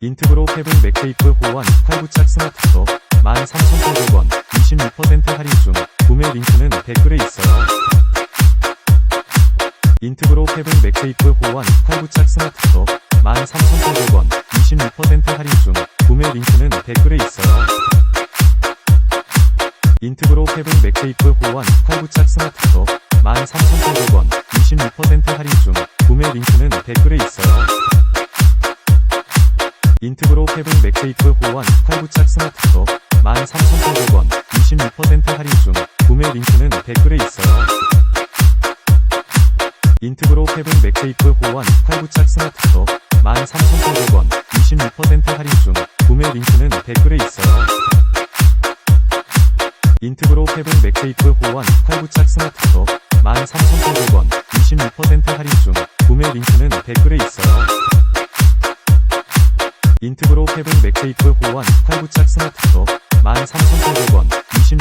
인트그로 패븐 맥테이프 호환 활부착 스마트톡 13,800원 26% 할인 중 구매 링크는 댓글에 있어요. 인트그로 패븐 맥테이프 호환 활부착 스마트톡 13,800원 26% 할인 중 구매 링크는 댓글에 있어요. 인트그로 패븐 맥테이프 호환 활부착 스마트톡 13,800원 26% 할인 중 구매 링크는 댓글에 있어요. 인트그로 패븐 맥테이프 호환 활부착 스마트톡 13,800원 26% 할인 중 구매 링크는 댓글에 있어요. 인트그로 패븐 맥테이프 호환 활부착 스마트톡 13,800원 26% 할인 중 구매 링크는 댓글에 있어요. 인트그로 패븐 맥테이프 호환 활부착 스마트톡 13,800원 26% 할인 중 구매 링크는 댓글에 있어요. 인트그로 패븐 맥테이프 호환 활부착 스마트톡 13,800원 26